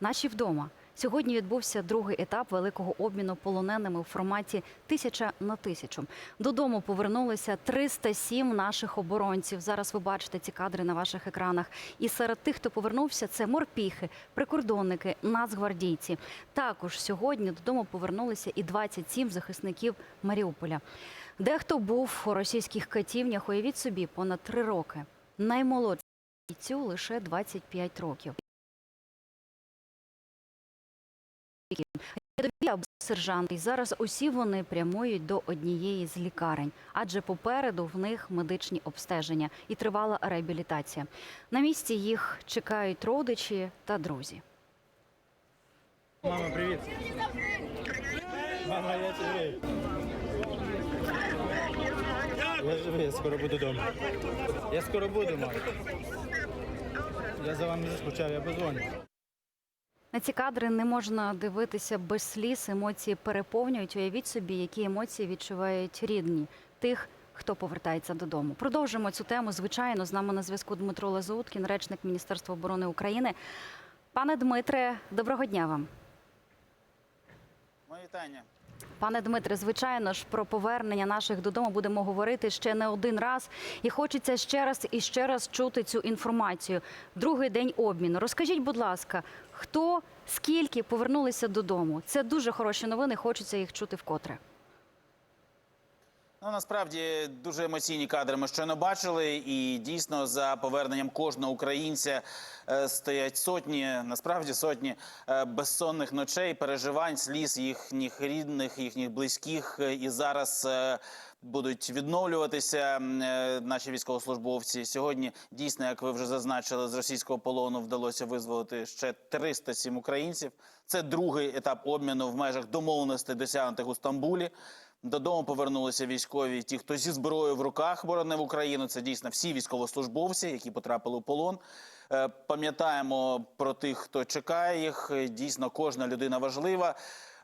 Наші вдома. Сьогодні відбувся другий етап великого обміну полоненими у форматі тисяча на тисячу. Додому повернулися 307 наших оборонців. Зараз ви бачите ці кадри на ваших екранах. І серед тих, хто повернувся, це морпіхи, прикордонники, нацгвардійці. Також сьогодні додому повернулися і 27 захисників Маріуполя. Дехто був у російських катівнях, уявіть собі, понад три роки. Наймолодший бійцю лише 25 років. Рядові або сержанти. І зараз усі вони прямують до однієї з лікарень, адже попереду в них медичні обстеження і тривала реабілітація. На місці їх чекають родичі та друзі. Мама, привіт. Мама, я живий. Я живий, я скоро буду вдома. Я скоро буду, мама. Я за вами заскучав, я позвоню. На ці кадри не можна дивитися без сліз. Емоції переповнюють. Уявіть собі, які емоції відчувають рідні тих, хто повертається додому. Продовжимо цю тему. Звичайно, з нами на зв'язку Дмитро Лазуткін, речник Міністерства оборони України. Пане Дмитре, доброго дня вам. Моє вітання. Пане Дмитре, звичайно ж, про повернення наших додому будемо говорити ще не один раз, і хочеться ще раз і ще раз чути цю інформацію. Другий день обміну. Розкажіть, будь ласка, хто скільки повернулися додому? Це дуже хороші новини. Хочеться їх чути вкотре. Ну насправді дуже емоційні кадри ми щойно бачили, і дійсно за поверненням кожного українця е, стоять сотні, насправді сотні е, безсонних ночей, переживань, сліз їхніх рідних, їхніх близьких. І зараз е, будуть відновлюватися наші військовослужбовці. Сьогодні дійсно, як ви вже зазначили, з російського полону вдалося визволити ще 307 українців. Це другий етап обміну в межах домовленостей, досягнутих у Стамбулі. Додому повернулися військові, ті, хто зі зброєю в руках боронив Україну. Це дійсно всі військовослужбовці, які потрапили у полон. Е, Пам'ятаємо про тих, хто чекає їх. Дійсно, кожна людина важлива.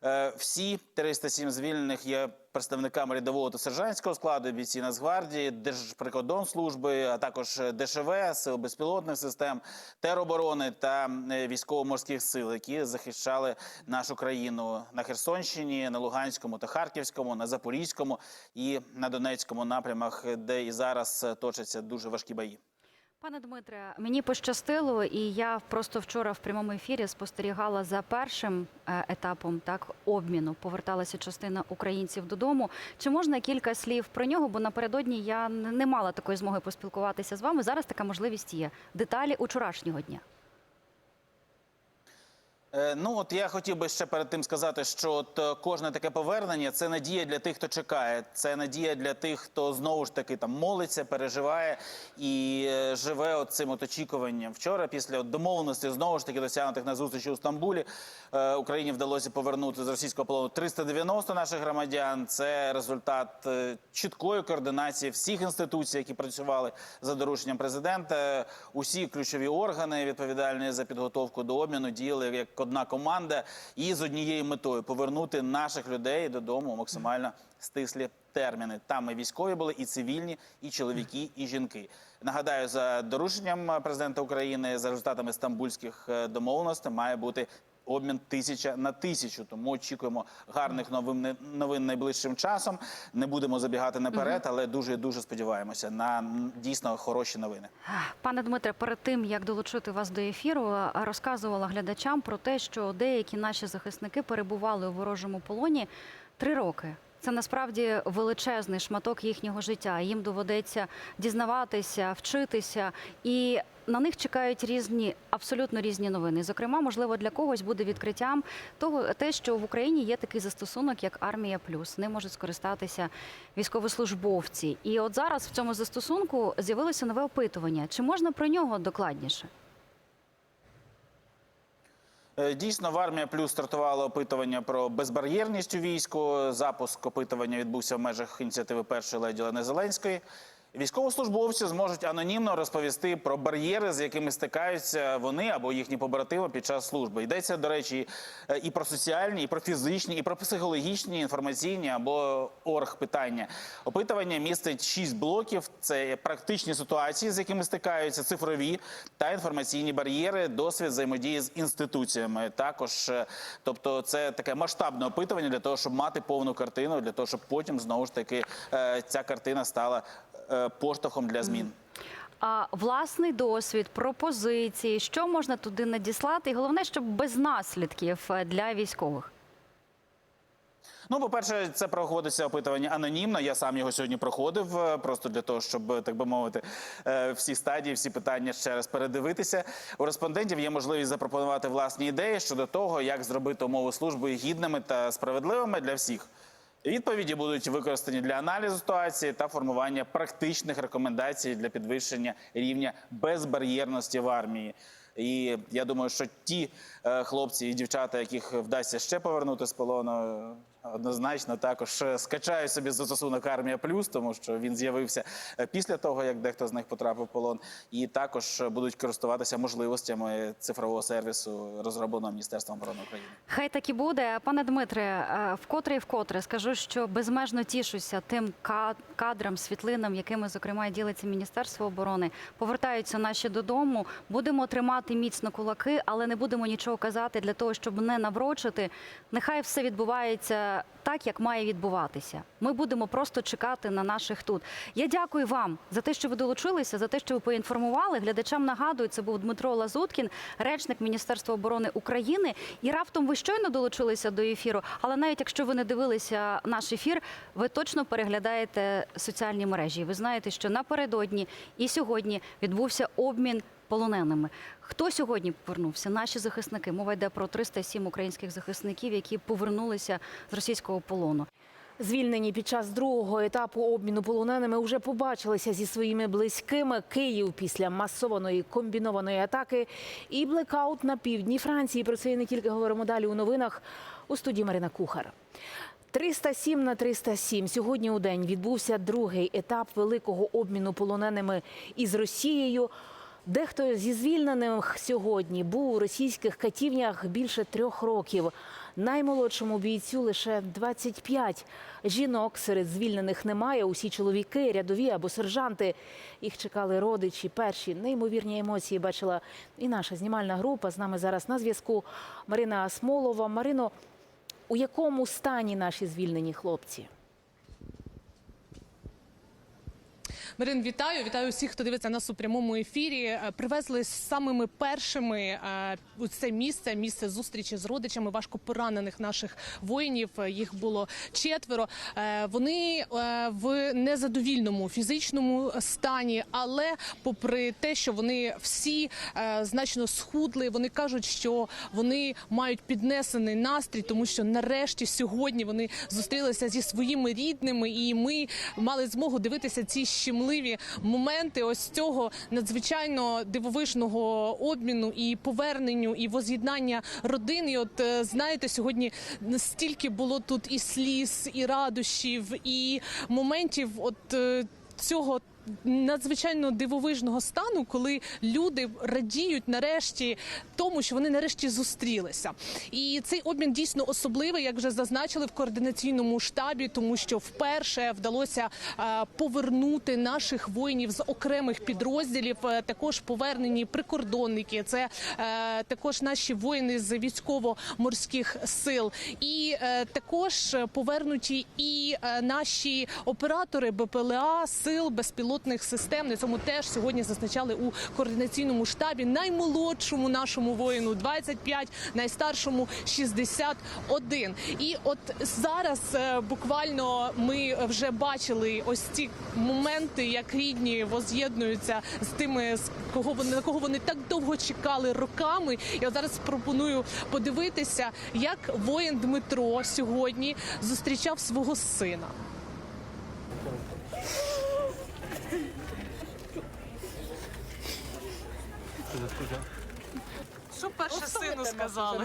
Е, Всі 307 звільнених є представниками рядового та сержантського складу, бійці Нацгвардії, Держприкордонслужби, а також ДШВ, сил безпілотних систем, тероборони та е, військово-морських сил, які захищали нашу країну на Херсонщині, на Луганському та Харківському, на Запорізькому і на Донецькому напрямах, де і зараз е, точаться дуже важкі бої. Пане Дмитре, мені пощастило, і я просто вчора в прямому ефірі спостерігала за першим е, етапом так обміну. Поверталася частина українців додому. Чи можна кілька слів про нього? Бо напередодні я не не мала такої змоги поспілкуватися з вами. Зараз така можливість є. Деталі учорашнього дня. Е, Ну от я хотів би ще перед тим сказати, що от е, кожне таке повернення це надія для тих, хто чекає. Це надія для тих, хто знову ж таки там молиться, переживає і е, живе от цим от очікуванням. Вчора, після от домовленості, знову ж таки досягнутих на зустрічі у Стамбулі, Україні вдалося повернути з російського полону 390 наших громадян. Це результат чіткої координації всіх інституцій, які працювали за дорученням президента. Усі ключові органи відповідальні за підготовку до обміну діяли як одна команда і з однією метою повернути наших людей додому максимально стислі терміни. Там і військові були, і цивільні, і чоловіки, і жінки. Нагадаю, за дорученням президента України, за результатами стамбульських е, домовленостей, має бути обмін тисяча на тисячу. Тому очікуємо гарних новин, новин найближчим часом. Не будемо забігати наперед, але дуже дуже сподіваємося на дійсно хороші новини. Пане Дмитре, перед тим як долучити вас до ефіру, розказувала глядачам про те, що деякі наші захисники перебували у ворожому полоні три роки. Це насправді величезний шматок їхнього життя. Їм доведеться дізнаватися, вчитися, і на них чекають різні, абсолютно різні новини. Зокрема, можливо, для когось буде відкриттям того, те, що в Україні є такий застосунок, як армія плюс. Ним можуть скористатися військовослужбовці. І от зараз в цьому застосунку з'явилося нове опитування. Чи можна про нього докладніше? Е, Дійсно, в армія плюс стартувало опитування про безбар'єрність у війську. Запуск опитування відбувся в межах ініціативи першої леді Олени Зеленської. Військовослужбовці зможуть анонімно розповісти про бар'єри, з якими стикаються вони або їхні побратими під час служби. Йдеться, до речі, і про соціальні, і про фізичні, і про психологічні, інформаційні або орг питання. Опитування містить шість блоків: це практичні ситуації, з якими стикаються, цифрові та інформаційні бар'єри, досвід взаємодії з інституціями. Також, е, тобто, це таке масштабне опитування для того, щоб мати повну картину, для того, щоб потім знову ж таки е, ця картина стала поштовхом для змін. А власний досвід, пропозиції, що можна туди надіслати, і головне, щоб без наслідків е, для військових. Ну, по-перше, це проводиться опитування анонімно. Я сам його сьогодні проходив, е, просто для того, щоб, е, так би мовити, е, всі стадії, всі питання ще раз передивитися. У респондентів є можливість запропонувати власні ідеї щодо того, як зробити умови служби гідними та справедливими для всіх. Відповіді будуть використані для аналізу ситуації та формування практичних рекомендацій для підвищення рівня безбар'єрності в армії. І я думаю, що ті е, хлопці і дівчата, яких вдасться ще повернути з полону, однозначно також е, скачають собі застосунок армія плюс, тому що він з'явився е, після того, як дехто з них потрапив в полон, і також е, будуть користуватися можливостями цифрового сервісу, розробленого Міністерством оборони України. Хай так і буде. Пане Дмитре, вкотре і вкотре скажу, що безмежно тішуся тим кадрам, світлинам, якими зокрема ділиться Міністерство оборони. Повертаються наші додому. Будемо тримати міцно кулаки, але не будемо нічого казати для того, щоб не наврочити. Нехай все відбувається так, як має відбуватися. Ми будемо просто чекати на наших тут. Я дякую вам за те, що ви долучилися, за те, що ви поінформували. Глядачам нагадую, це був Дмитро Лазуткін, речник Міністерства оборони України. І раптом ви щойно долучилися до ефіру. Але навіть якщо ви не дивилися наш ефір, ви точно переглядаєте соціальні мережі. Ви знаєте, що напередодні і сьогодні відбувся обмін. Полоненими хто сьогодні повернувся? Наші захисники. Мова йде про 307 українських захисників, які повернулися з російського полону. Звільнені під час другого етапу обміну полоненими вже побачилися зі своїми близькими. Київ після масованої комбінованої атаки і блекаут на півдні Франції. Про це і не тільки говоримо далі у новинах у студії Марина Кухар. 307 на 307. Сьогодні у день відбувся другий етап великого обміну полоненими із Росією. Дехто зі звільнених сьогодні був у російських катівнях більше трьох років. Наймолодшому бійцю лише 25. Жінок серед звільнених немає. Усі чоловіки, рядові або сержанти. Їх чекали родичі. Перші неймовірні емоції бачила і наша знімальна група. З нами зараз на зв'язку Марина Смолова. Марино, у якому стані наші звільнені хлопці? Марин, вітаю! Вітаю всіх, хто дивиться нас у прямому ефірі. Е, Привезли самими першими е, у це місце, місце зустрічі з родичами важко поранених наших воїнів. Е, Їх було четверо. Вони в незадовільному фізичному стані, але попри те, що вони всі значно схудли, вони кажуть, що вони мають піднесений настрій, тому що нарешті сьогодні вони зустрілися зі своїми рідними, і ми мали змогу дивитися ці щемливі моменти ось цього надзвичайно дивовижного обміну і поверненню, і воз'єднання родин. І от е, знаєте, сьогодні настільки було тут і сліз, і радощів, і моментів, от е, цього. Надзвичайно дивовижного стану, коли люди радіють нарешті тому, що вони нарешті зустрілися, і цей обмін дійсно особливий, як вже зазначили в координаційному штабі, тому що вперше вдалося е, повернути наших воїнів з окремих підрозділів. Е, Також повернені прикордонники. Це е, також наші воїни з військово-морських сил, і також повернуті і наші оператори БПЛА сил безпілотних систем. На цьому теж сьогодні зазначали у координаційному штабі наймолодшому нашому воїну 25, найстаршому 61. І от зараз е, буквально ми вже бачили ось ці моменти, як рідні воз'єднуються з тими, з кого вони на кого вони так довго чекали роками. Я зараз пропоную подивитися, як воїн Дмитро сьогодні зустрічав свого сина. Що перше сину сказали?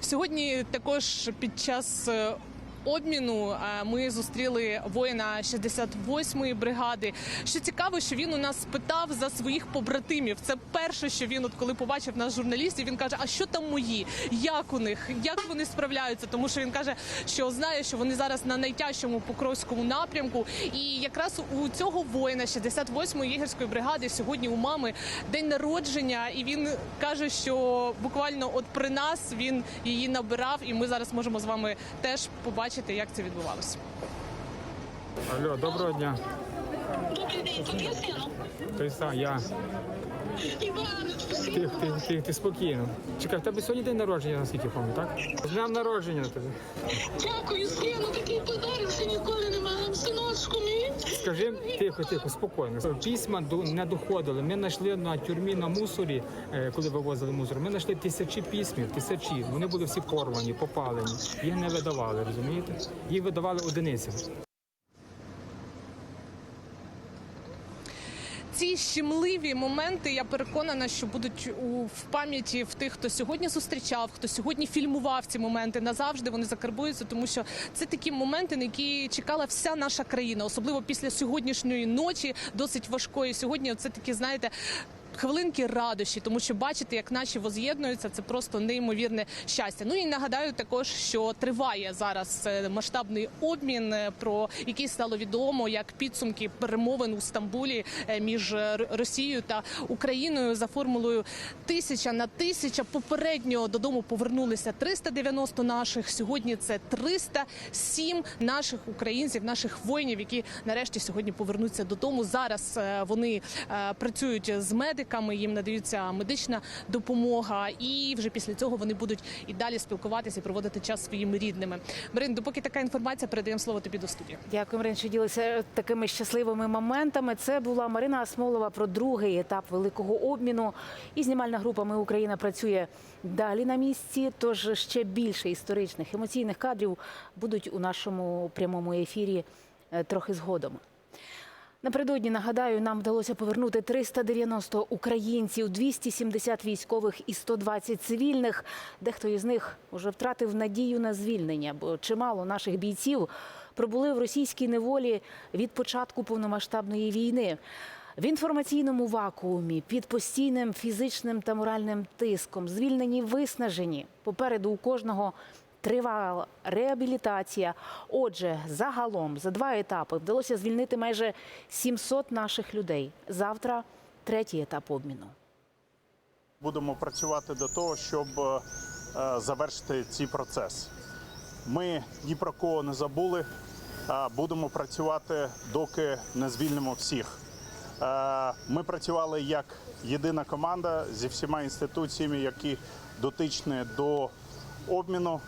Сьогодні також під час е, обміну е, ми зустріли воїна 68-ї бригади. Що цікаво, що він у нас спитав за своїх побратимів. Це перше, що він, от коли побачив нас журналістів, він каже: А що там мої? Як у них? Як вони справляються? Тому що він каже, що знає, що вони зараз на найтяжчому покровському напрямку. І якраз у цього воїна 68-ї єгерської бригади сьогодні у мами день народження, і він каже, що буквально от при нас він її набирав, і ми зараз можемо з вами теж побачити, як це відбувалося. Алло, доброго дня. Добрий день, тут є сину? Той сам, я. Тихо, тихо, тихо, ти спокійно. Чекай, в тебе сьогодні день народження, наскільки я пам'ятаю, так? З днем народження тобі. дякую, сину, такий подарок ще ніколи не мала. Синочку мій. Скажи, тихо, тихо, спокійно. Письма не доходили. Ми знайшли на тюрмі на мусорі, е, коли вивозили мусор. Ми знайшли тисячі письмів, тисячі. Вони були всі порвані, попалені. Їх не видавали, розумієте? Їх видавали одиницям. Ці щемливі моменти, я переконана, що будуть у в пам'яті в тих, хто сьогодні зустрічав, хто сьогодні фільмував ці моменти назавжди. Вони закарбуються, тому що це такі моменти, на які чекала вся наша країна, особливо після сьогоднішньої ночі, досить важкої. Сьогодні це такі, знаєте. Хвилинки радощі, тому що бачити, як наші воз'єднуються, це просто неймовірне щастя. Ну і нагадаю також, що триває зараз е, масштабний обмін, е, про який стало відомо як підсумки перемовин у Стамбулі е, між Росією та Україною за формулою тисяча на тисяча. Попередньо додому повернулися 390 наших. Сьогодні це 307 наших українців, наших воїнів, які нарешті сьогодні повернуться додому. Зараз вони працюють з медиками, їм надаються медична допомога, і вже після цього вони будуть і далі спілкуватися і проводити час своїми рідними. Марин, допоки така інформація, передаємо слово тобі до студії. Дякую, Марин, що ділися такими щасливими моментами. Це була Марина Асмолова про другий етап великого обміну. І знімальна група Ми Україна працює далі на місці. Тож ще більше історичних емоційних кадрів будуть у нашому прямому ефірі е, трохи згодом. Напередодні нагадаю, нам вдалося повернути 390 українців, 270 військових і 120 цивільних. Дехто із них вже втратив надію на звільнення, бо чимало наших бійців пробули в російській неволі від початку повномасштабної війни. В інформаційному вакуумі під постійним фізичним та моральним тиском, звільнені, виснажені. Попереду у кожного тривала реабілітація. Отже, загалом за два етапи вдалося звільнити майже 700 наших людей. Завтра третій етап обміну. Будемо працювати до того, щоб е, завершити цей процес. Ми ні про кого не забули. Будемо працювати, доки не звільнимо всіх. Е, Ми працювали як єдина команда зі всіма інституціями, які дотичні до обміну.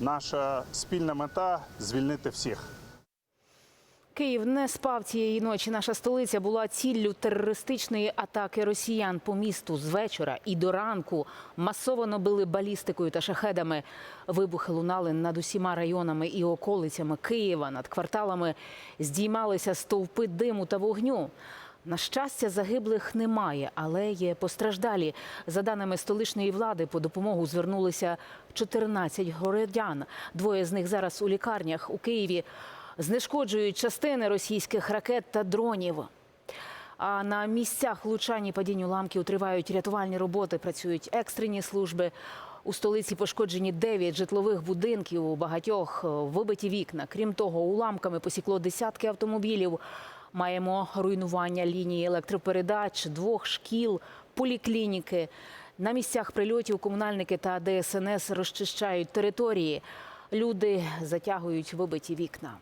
Наша спільна мета звільнити всіх. Київ не спав цієї ночі. Наша столиця була ціллю терористичної атаки росіян по місту з вечора і до ранку. Масово били балістикою та шахедами. Вибухи лунали над усіма районами і околицями Києва. Над кварталами здіймалися стовпи диму та вогню. На щастя, загиблих немає, але є постраждалі. За даними столичної влади, по допомогу звернулися 14 городян. Двоє з них зараз у лікарнях у Києві знешкоджують частини російських ракет та дронів. А на місцях влучань падінь уламків тривають рятувальні роботи, працюють екстрені служби. У столиці пошкоджені 9 житлових будинків, у багатьох е, вибиті вікна. Крім того, уламками посікло десятки автомобілів. Маємо руйнування лінії електропередач, двох шкіл, поліклініки. На місцях прильотів комунальники та ДСНС розчищають території. Люди затягують вибиті вікна.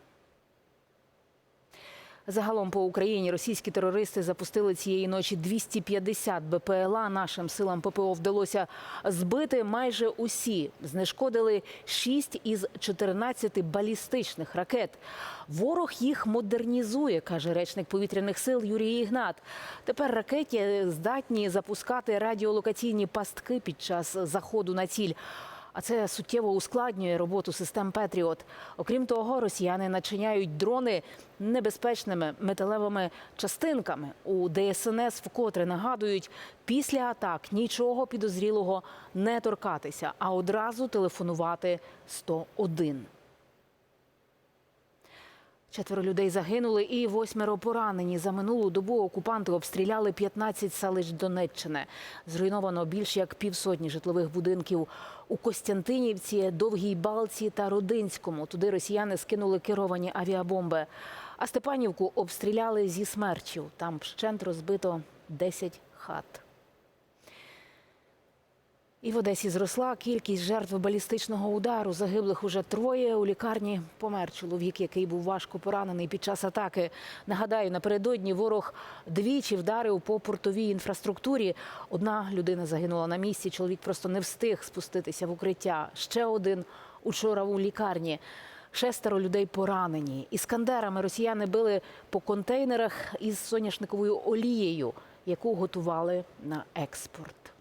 Загалом по Україні російські терористи запустили цієї ночі 250 БПЛА. Нашим силам ППО вдалося збити майже усі. Знешкодили 6 із 14 балістичних ракет. Ворог їх модернізує, каже речник повітряних сил Юрій Ігнат. Тепер ракеті здатні запускати радіолокаційні пастки під час заходу на ціль. А це суттєво ускладнює роботу систем Петріот. Окрім того, росіяни начиняють дрони небезпечними металевими частинками. У ДСНС вкотре нагадують, після атак нічого підозрілого не торкатися, а одразу телефонувати 101. Четверо людей загинули і восьмеро поранені. За минулу добу окупанти обстріляли 15 селищ Донеччини. Зруйновано більш як півсотні житлових будинків у Костянтинівці, Довгій Балці та Родинському. Туди росіяни скинули керовані авіабомби. А Степанівку обстріляли зі смерчів. Там вщент розбито 10 хат. І в Одесі зросла кількість жертв балістичного удару. Загиблих уже троє. У лікарні помер чоловік, який був важко поранений під час атаки. Нагадаю, напередодні ворог двічі вдарив по портовій інфраструктурі. Одна людина загинула на місці. Чоловік просто не встиг спуститися в укриття. Ще один учора у лікарні. Шестеро людей поранені. Іскандерами росіяни били по контейнерах із соняшниковою олією, яку готували на експорт.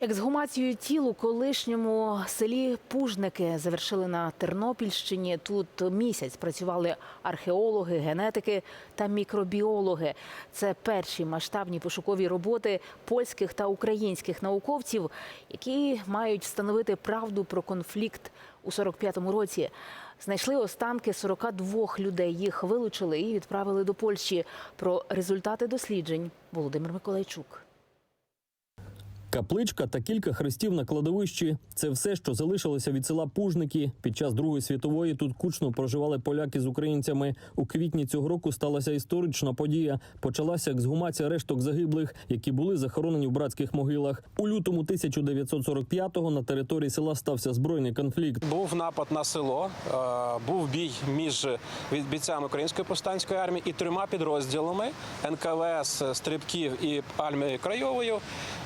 Ексгумацію тіл у колишньому селі Пужники завершили на Тернопільщині. Тут місяць працювали археологи, генетики та мікробіологи. Це перші масштабні пошукові роботи польських та українських науковців, які мають встановити правду про конфлікт у 45-му році. Знайшли останки 42 людей. Їх вилучили і відправили до Польщі. Про результати досліджень Володимир Миколайчук. Капличка та кілька хрестів на кладовищі це все, що залишилося від села Пужники. Під час Другої світової тут кучно проживали поляки з українцями. У квітні цього року сталася історична подія. Почалася ексгумація решток загиблих, які були захоронені в братських могилах. У лютому 1945-го на території села стався збройний конфлікт. Був напад на село, е, був бій між бійцями української повстанської армії і трьома підрозділами НКВС, Стрибків і армії Крайовою,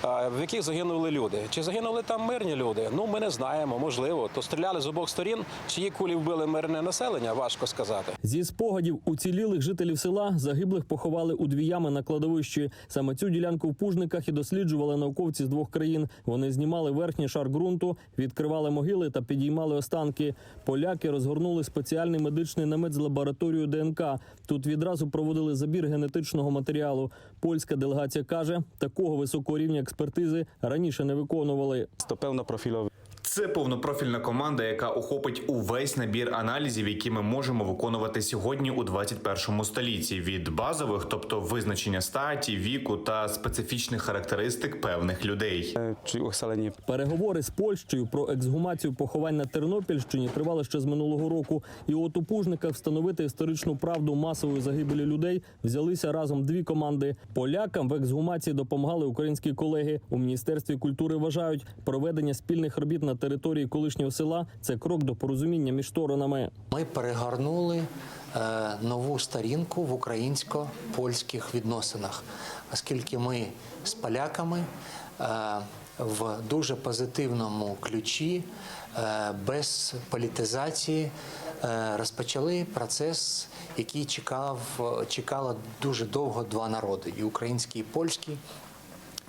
е, в яких загинули люди. Чи загинули там мирні люди? Ну ми не знаємо. Можливо, то стріляли з обох сторін. Чиї кулі вбили мирне населення? Важко сказати. Зі спогадів уцілілих жителів села загиблих поховали у дві ями на кладовищі. Саме цю ділянку в пужниках і досліджували науковці з двох країн. Вони знімали верхній шар ґрунту, відкривали могили та підіймали останки. Поляки розгорнули спеціальний медичний намет з лабораторією ДНК. Тут відразу проводили забір генетичного матеріалу. Польська делегація каже, такого високого рівня експертизи раніше не виконували. То певна профільовий. Це повнопрофільна команда, яка охопить увесь набір аналізів, які ми можемо виконувати сьогодні у 21 столітті. Від базових, тобто визначення статі, віку та специфічних характеристик певних людей. Чи оселені Переговори з Польщею про ексгумацію поховань на Тернопільщині тривали ще з минулого року. І от у Пужниках встановити історичну правду масової загибелі людей взялися разом дві команди. Полякам в ексгумації допомагали українські колеги. У міністерстві культури вважають, проведення спільних робіт на території колишнього села це крок до порозуміння між сторонами. Ми перегорнули е, нову сторінку в українсько-польських відносинах, оскільки ми з поляками е, в дуже позитивному ключі, е, без політизації, розпочали процес, який чекав, чекало дуже довго два народи і український, і польський.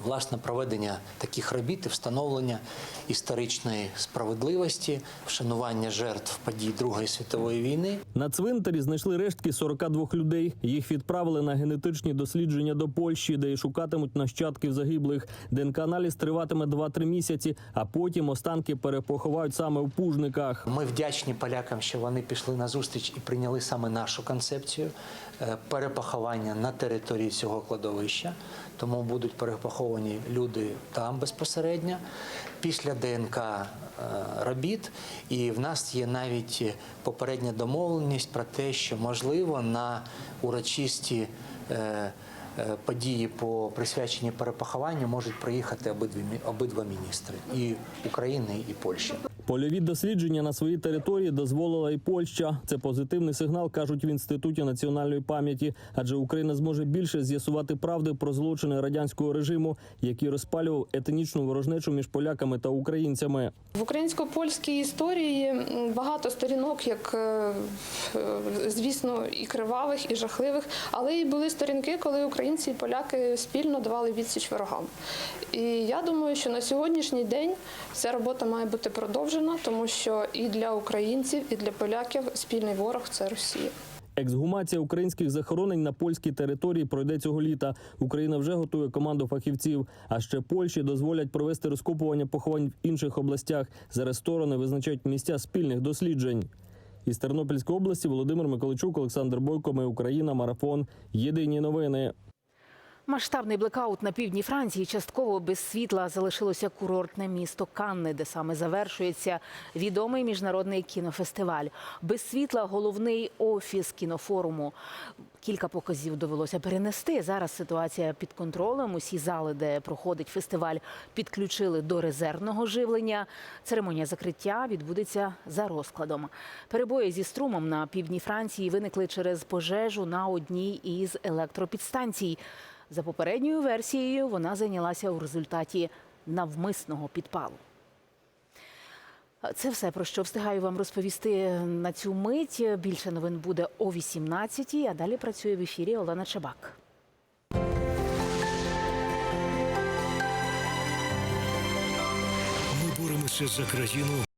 Власне, проведення таких робіт і встановлення історичної справедливості, вшанування жертв подій Другої світової війни. На цвинтарі знайшли рештки 42 людей. Їх відправили на генетичні дослідження до Польщі, де й шукатимуть нащадків загиблих. ДНК-аналіз триватиме 2-3 місяці, а потім останки перепоховають саме в Пужниках. Ми вдячні полякам, що вони пішли на зустріч і прийняли саме нашу концепцію е, перепоховання на території цього кладовища. Тому будуть перепоховані люди там безпосередньо після ДНК е, робіт. І в нас є навіть попередня домовленість про те, що можливо на урочисті. е, е, Події по присвяченні перепохованню можуть приїхати обидві обидва міністри і України, і Польщі. Польові дослідження на своїй території дозволила і Польща. Це позитивний сигнал, кажуть в інституті національної пам'яті, адже Україна зможе більше з'ясувати правди про злочини радянського режиму, який розпалював етнічну ворожнечу між поляками та українцями. В українсько-польській історії багато сторінок, як е, звісно, і кривавих, і жахливих, але і були сторінки, коли українці і поляки спільно давали відсіч ворогам. І я думаю, що на сьогоднішній день ця робота має бути продовжена, тому що і для українців, і для поляків спільний ворог це Росія. Ексгумація українських захоронень на польській території пройде цього літа. Україна вже готує команду фахівців. А ще Польщі дозволять провести розкопування поховань в інших областях. Зараз сторони визначають місця спільних досліджень. Із Тернопільської області Володимир Миколичук, Олександр Бойко. Ми Україна. Марафон. Єдині новини. Масштабний блекаут на півдні Франції частково без світла залишилося курортне місто Канни, де саме завершується відомий міжнародний кінофестиваль. Без світла головний офіс кінофоруму. Кілька показів довелося перенести. Зараз ситуація під контролем. Усі зали, де проходить фестиваль, підключили до резервного живлення. Церемонія закриття відбудеться за розкладом. Перебої зі струмом на півдні Франції виникли через пожежу на одній із електропідстанцій. За попередньою версією, вона зайнялася у результаті навмисного підпалу. Це все про що встигаю вам розповісти на цю мить. Більше новин буде о 18-й, а далі працює в ефірі Олена Чебак. Ми боремося за країну,